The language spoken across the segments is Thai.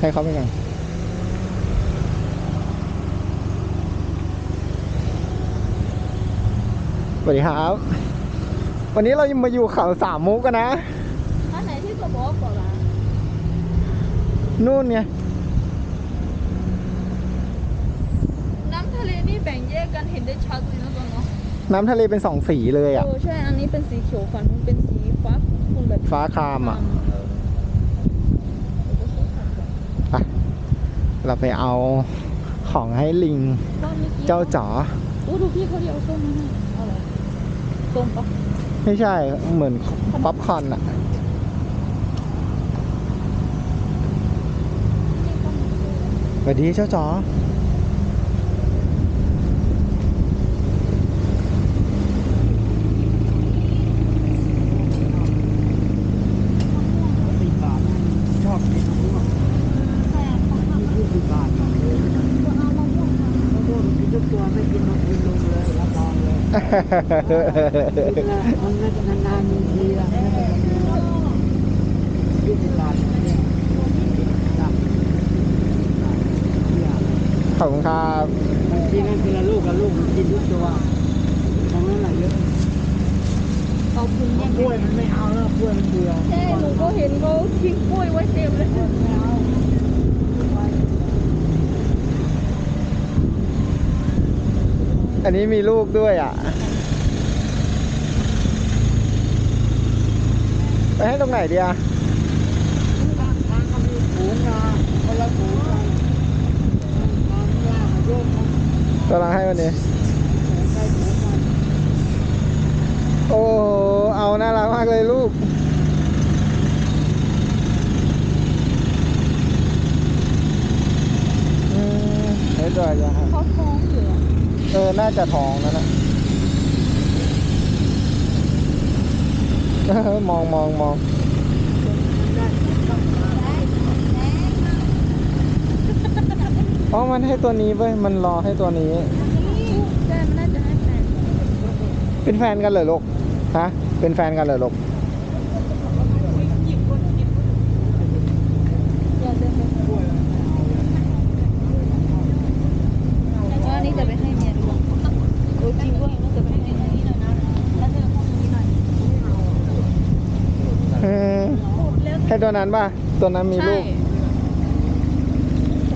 ให้เขาไปก่อนสวัสดีครับ วันนี้เรายังมาอยู่เขาสามมุกกันนะอันไหนที่ตัวบอกก่อนล่ะนู่นไงน้ำทะเลนี่แบ่งแยกกันเห็นได้ชัดเลยนะตัวเนาะน้ำทะเลเป็นสองสีเลยอะเออใช่อันนี้เป็นสีเขียวฝันมันเป็นสีฟ้าคุณแบบฟ้าครามอะ เออเออก็ชอบทำแบบ ไป เราไปเอาของให้ลิงตอนเมื่อกี้เจ้าจ๋อโอ้ดูพี่เขาเดียวส้มมาให้เอาอะไรส้มปะไม่ใช่เหมือนป๊อปคอร์นอะนี่ก็มีเลยสวัสดีเจ้าจ๋อ สิบบาทนะชอบกินมะม่วง แซ่บมาก ยี่สิบบาทนะ ตัวเอามะม่วงค่ะ มะม่วงกินทุกตัวไม่กินนมกินนมเลยรับรองเลยกินแล้ว มันไม่จะนานๆมีทีละยี่สิบบาทขอบคุณครับบางทีนั่นทีละลูกกับลูกมันกินทุกตัวตรงนั้นหละเยอะเอาพุงมะแยกกล้วยมันไม่เอาแล้วกล้วยมันเบื่อใช่หนูก็เห็นเขาทิ้งกล้วยไว้เต็มเลยไม่เอา อันนี้มีลูกด้วยอะไปให้ตรงไหนดีอะทางก็มีฝูงนาคนละฝูงกันทางยากมาโยกกันตัวลังให้วันนี้ใส่ฝูงมันโอ้โหเอาน่ารักมากเลยลูก อืมเฮ้ยตัวยังเขาท้องอยู่อะ เออ น่าจะท้องแล้วนะเออมองมองมองอ๋อ มันให้ตัวนี้เว้ย มันรอให้ตัวนี้นี่ใช่มันน่าจะให้แฟนเป็นแฟนกันเหรอลูก ฮะ เป็นแฟนกันเหรอลูก อยากเดินไปว่านี่จะไปให้เมียดูโอ้จริงด้วยน่าจะไปให้เมียนี่หน่อยนะแล้วเดินห้องนี้หน่อย เออ แล้ว ให้ตัวนั้นป่ะ ตัวนั้นมีลูก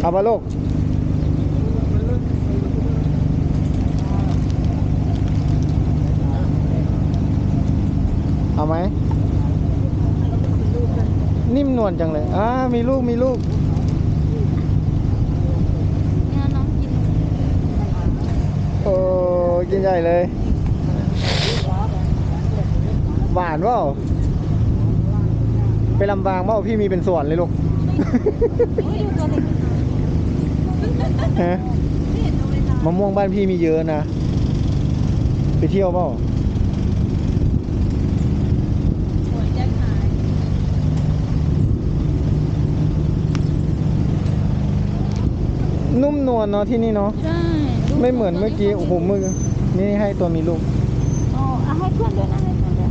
เอาป่ะลูกเอาไหม นิ่มนวลจังเลย อ่า มีลูก มีลูกเนี่ยน้องกินโอ้กินใหญ่เลย หวานเปล่า ไปลำบางเปล่าพี่มีเป็นส่วนเลยลูกเฮ้ยดูตัวเล็กฮะไม่เห็นเอาเวลามะม่วงบ้านพี่มีเยอะนะ ไปเที่ยวเปล่าหัวแจ็คหายนุ่มนวลเนาะที่นี่เนาะใช่ไม่เหมือนเมื่อกี้โอ้โหมือนี่ให้ตัวมีลูกอ๋อเอาให้เพื่อนด้วยนะให้เพื่อนด้วย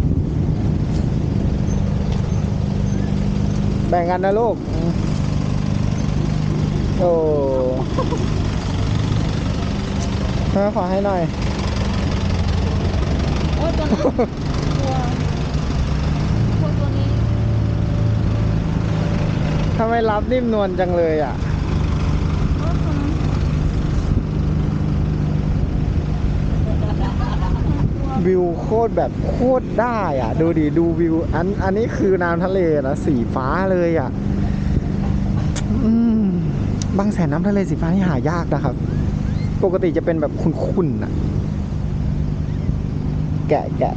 แบ่งกันนะลูกอืมโอ้ฮะขอให้หน่อย โอ้ยตัวนั้นตัวตัวตัวนี้ทำไมรับนิ่มนวลจังเลยอะ โอ้ยตัวนั้น วิวโคตรแบบโคตรได้อะ ดูดิดูวิว อันอันนี้คือน้ำทะเลนะสีฟ้าเลยอะอืมบางแสนน้ำทะเลสีฟ้านี่หายากนะครับ ปกติจะเป็นแบบขุ่นๆน่ะ แกะแกะ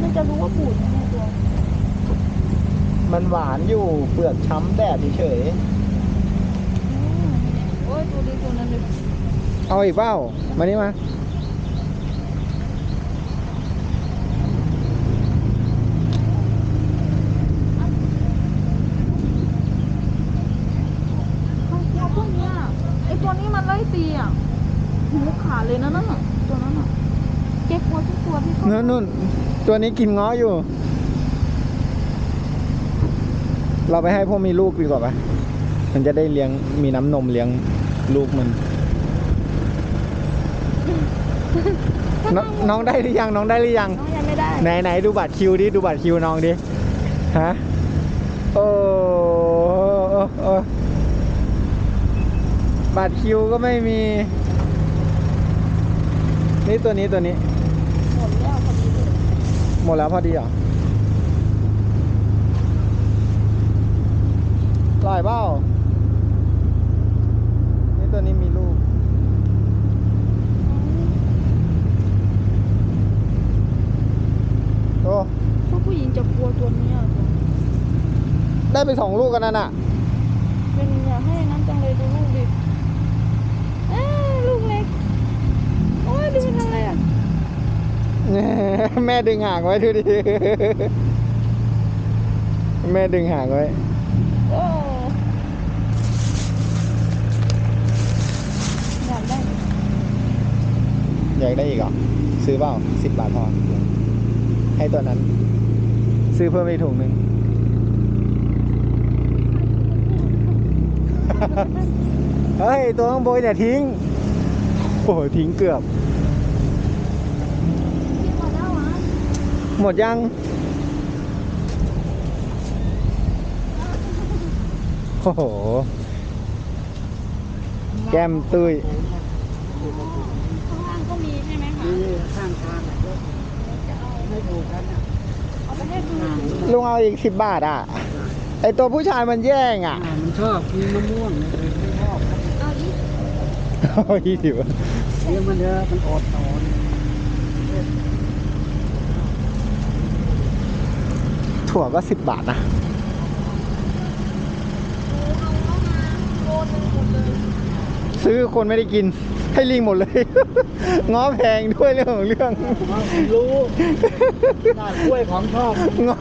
มันจะรู้ว่าปูดไหมเนี่ยตัวมันหวานอยู่เปลือกช้ำแดดเฉยอืมโอ้ยตัวนี้ตัวนั้นเลยๆเอาอีกเปล่ามานี่มาเอาเอาพวกเนี้ยไอตัวนี้มันไล่ตีอะหูขาดเลยนะนั่นน่ะตัวนั้นอะเก็บหัวทุกตัวที่เขา นู่นนู่น ตัวนี้กินง้ออยู่ เราไปให้พวกมีลูกดีกว่าไหมมันจะได้เลี้ยงมีน้ำนมเลี้ยงลูกมันนน้องได้หรือยังน้องได้หรือยังน้องยังไม่ได้ไหนไหนดูบัตรคิวดิดูบัตรคิวน้องดิฮะโอ้โอ้โอ้บัตรคิวก็ไม่มี นี่ตัวนี้ตัวนี้ หมดแล้วพอดีเลย หมดแล้วพอดีเหรอลอยเปล่านี่ตัวนี้มีลูก โอ้ถ้าผู้หญิงจะกลัวตัวนี้อะตัวได้ไปสองลูกกันนั่นน่ะ เป็นอยากให้นั้นจังเลยดูลูกดิเอ้ยลูกเล็ก โอ้ยดูมันทำอะไรอะ แม่ดึงห่างไว้ดูดิ แม่ดึงห่างไว้โอ้อยากได้ อยากได้อีกเหรอ ซื้อเปล่าสิบบาทพอ ให้ตัวนั้น ซื้อเพิ่มอีกถุงหนึ่งเฮ้ย ตัวข้างบนอย่าทิ้ง โอ้โหทิ้งเกือบ กินหมดแล้วเหรอ หมดยัง โอ้โห แก้มตุ้ย ข้างล่างก็มีใช่ไหมคะนี่ข้างทางอะเยอะจะเอาไม่ถูกกันอะเอาไปให้ดูอ่าลุงเอาอีกสิบบาทอะ ไอตัวผู้ชายมันแย่งอะอ่ามันชอบกินมะม่วงเนี่ยไม่ชอบเอายี่สิบโอ้ยดิวเลี้ยงมันเยอะมันอดตอน ถั่วก็สิบบาทนะเอาเข้ามาโลนึงหมดเลยซื้อคนไม่ได้กินให้ลิงหมดเลย ง้อแพงด้วยเรื่องของเรื่องมันรู้น่ากล้วยของชอบง้อ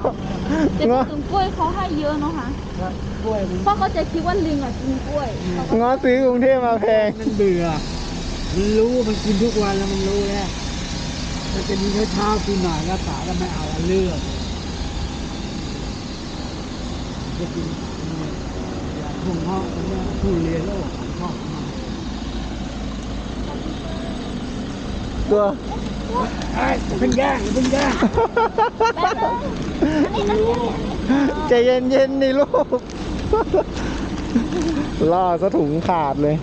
แต่ง้อพูดถึงกล้วยเขาให้เยอะเนาะคะกล้วยมันเพราะเขาจะคิดว่าลิงอะกินกล้วยเขาก็ง้อซื้อกรุงเทพมาแพงมันเบื่อมันรู้มันกินทุกวันแล้วมันรู้แล้วมันจะมีเช้าๆกินหน่อยแล้วสายแล้วไม่เอาแล้วเลือก จะกินเนี่ยอย่างทุ่งเงาะเนี่ยทุเรียนแล้วของชอบมากตัวเอ้ยอย่าเพิ่งแย่งอย่าเพิ่งแย่งแป๊บนึงอันนี้อันนี้อันนี้ใจเย็นๆนี่ลูก ล่อซะถุงขาดเลย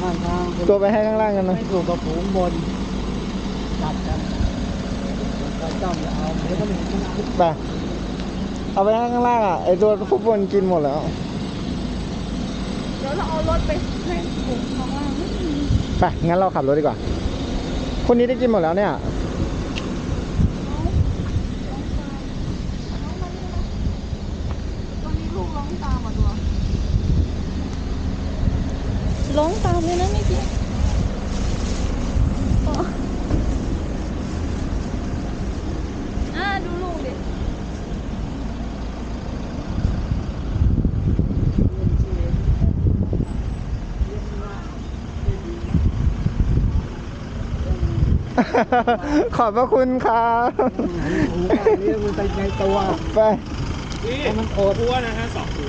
ข้างทางตัวไปให้ข้างล่างกันนะไม่ถูกกับฝูงบนจัดกันก็จ้องจะเอาเดี๋ยวก็ไม่เห็นมันเอาไป เอาไปให้ข้างล่างอะไอตัวฟุตบอลกินหมดแล้ว เดี๋ยวเราเอารถไปให้ผมข้างล่างไปงั้นเราขับรถดีกว่า คนนี้ได้กินหมดแล้วเนี่ยตอนนี้ลูกร้องตามอะตัวร้องตามเลยนะเมื่อกี้อ๋ออ่าดูลูกดิ ขอบพระคุณครับหูการเลี้ยงมันไปในตัวไปนี่เพราะมันอดตัวนะฮะสองตัว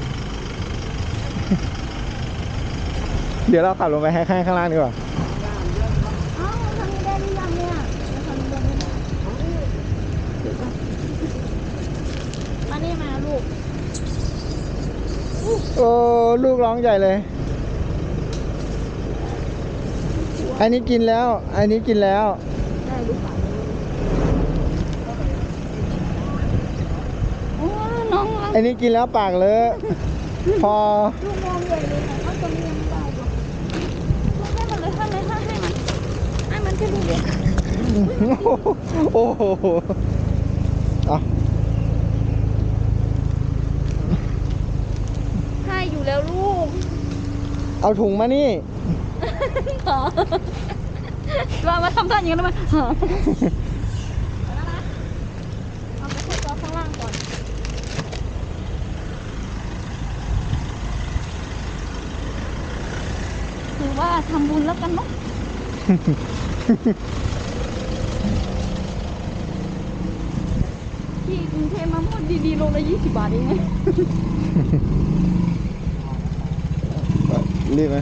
เดี๋ยวเราขับลงไปให้ข้างล่างดีกว่าอ้าวทำนี้ได้หรือยังเนี่ยทำนี้ได้ไม่ได้มานี่มาลูกโอ้ลูกร้องใหญ่เลย อันนี้กินแล้ว อันนี้กินแล้ว ได้ลูกเปล่าโอ้น้ อันนี้กินแล้วปากเลอะพอลูกมองใหญ่เลยนะว่าตัวนี้ยังไม่ได้หรอกลูกให้มันเลยให้มันให้ให้มันให้มันแค่ลูเดียวโอ้โหเอาให้อยู่แล้วลูกเอาถุงมานี่เหรอมามาทำท่าอย่างนี้ได้ไมเหรอเอาแล้วนะเอาไปให้ตัวข้างล่างก่อน ถือว่า ทำบุญแล้วกันเนาะพี่ที่กรุงเทพมะม่วงดีๆโลละยี่สิบบาทเองไงรีบไหม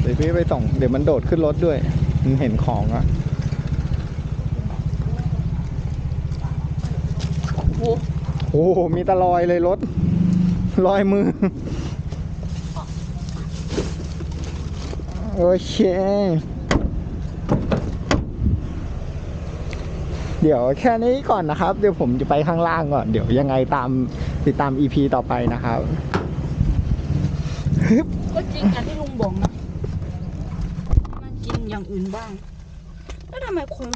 เดี๋ยวพี่ไปส่ง เดี๋ยวมันโดดขึ้นรถด้วย มันเห็นของอะโอ้โหโอ้โหมีแตะลอยเลยรถ ลอยมือ โอเค เดี๋ยวแค่นี้ก่อนนะครับ เดี๋ยวผมจะไปข้างล่างก่อน เดี๋ยวยังไงตามติดตาม EP ต่อไปนะครับ ก็จริงอย่างที่ลุงบอกนะ มันกินอย่างอื่นบ้าง แล้วทำไมคน